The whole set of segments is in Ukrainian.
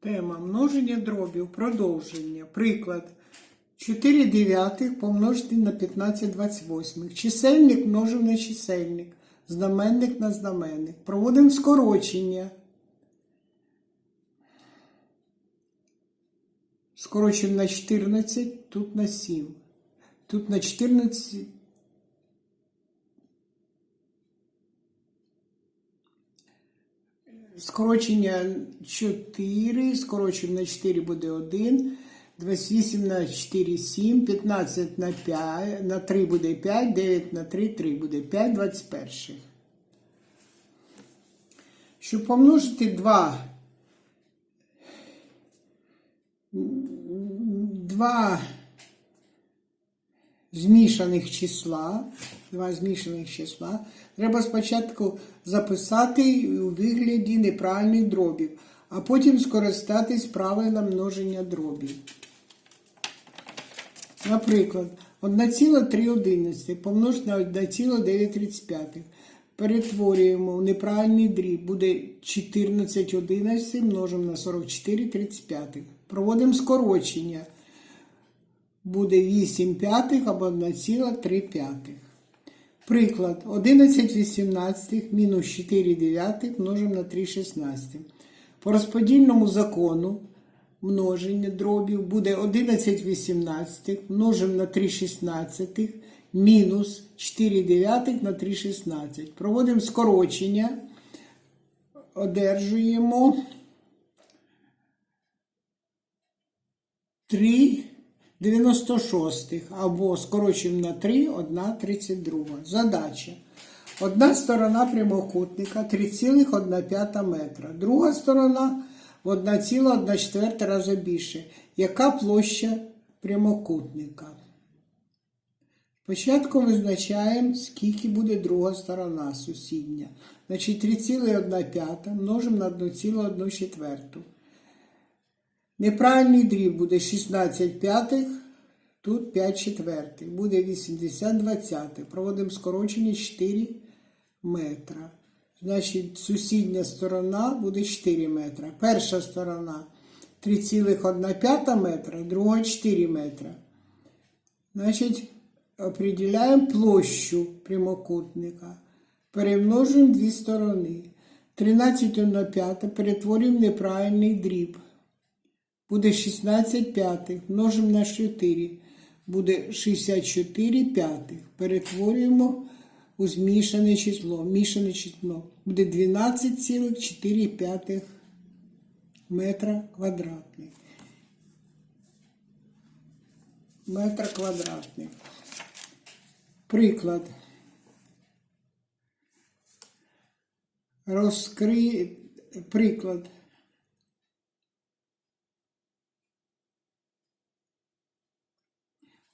Тема множення дробів, продовження. Приклад. 4 дев'ятих помножити на 15 28. Чисельник множив на чисельник. Знаменник на знаменник. Проводимо скорочення. Скорочуємо на 14, тут на 7. Тут на 14. Скорочення 4, скорочуємо на 4 буде 1, 28 на 4 7, 15 на 5, на 3 буде 5, 9 на 3 3 буде 5, 21. Щоб помножити 2, 2 змішаних числа, два змішаних числа, треба спочатку записати у вигляді неправильних дробів, а потім скористатись правилом множення дробів. Наприклад, 1,3 помножити на 1,935. Перетворюємо в неправильний дріб. Буде 14 11 множимо на 44 35. Проводимо скорочення буде 8 п'ятих або 1,3 п'ятих. Приклад, 11 18 мінус 4 дев'ятих множимо на 3 16. По розподільному закону множення дробів буде 11 18 множимо на 3 16 мінус 4 дев'ятих на 3 16. Проводимо скорочення, одержуємо 3 96 або скорочуємо на 3, 1 32. Задача. Одна сторона прямокутника 3,1 метра. Друга сторона в 1,1 рази більше. Яка площа прямокутника? Спочатку визначаємо, скільки буде друга сторона сусідня. Значить 3,1 множимо на 1,1 четверту. Неправильний дріб буде 16 п'ятих, тут 5 четвертих. Буде 80 двадцятих. Проводимо скорочення 4 метра. Значить, сусідня сторона буде 4 метра. Перша сторона 3,1 метра, друга 4 метра. Значить, определяємо площу прямокутника. Перемножуємо дві сторони. 13 на 5 перетворюємо неправильний дріб буде 16 п'ятих, множимо на 4, буде 64 п'ятих. Перетворюємо у змішане число. Мішане число буде 12,4 метра квадратних. Метр квадратний. Приклад. Розкри... Приклад.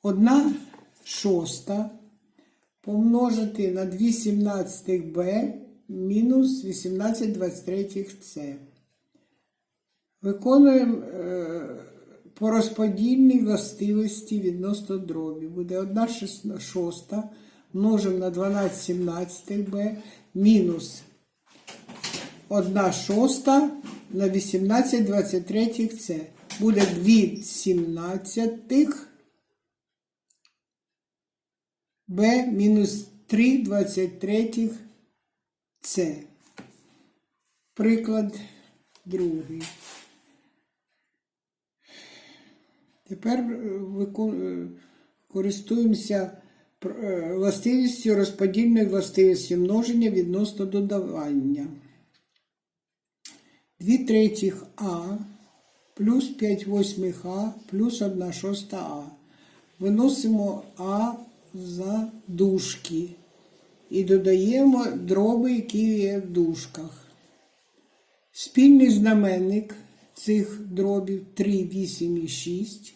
Одна шоста помножити на 2 17 b мінус 18 23 С. Виконуємо е, по розподільній властивості відносно дробі. Буде 1 шоста множимо на 12 17 b мінус 1 шоста на 18 23 С. Буде 2 сімнадцятих b мінус 3 23 С. Приклад другий. Тепер е, е, користуємося е, властивістю розподільної властивості множення відносно додавання. 2 третіх А плюс 5 восьмих А плюс 1 шоста А. Виносимо А за дужки і додаємо дроби, які є в дужках. Спільний знаменник цих дробів 3, 8 і 6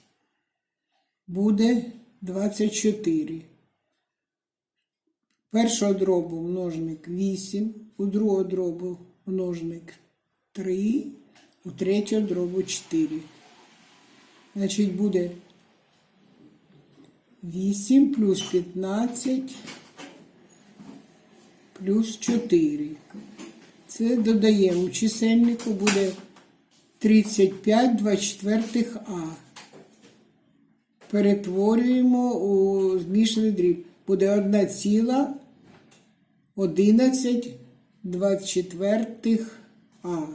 буде 24. Першого дробу множник 8, у другого дробу множник 3, у третього дробу 4. Значить, буде 8 плюс 15 плюс 4. Це додаємо у чисельнику буде 35 24 А. Перетворюємо у змішаний дріб. Буде 1 ціла 11 24 А.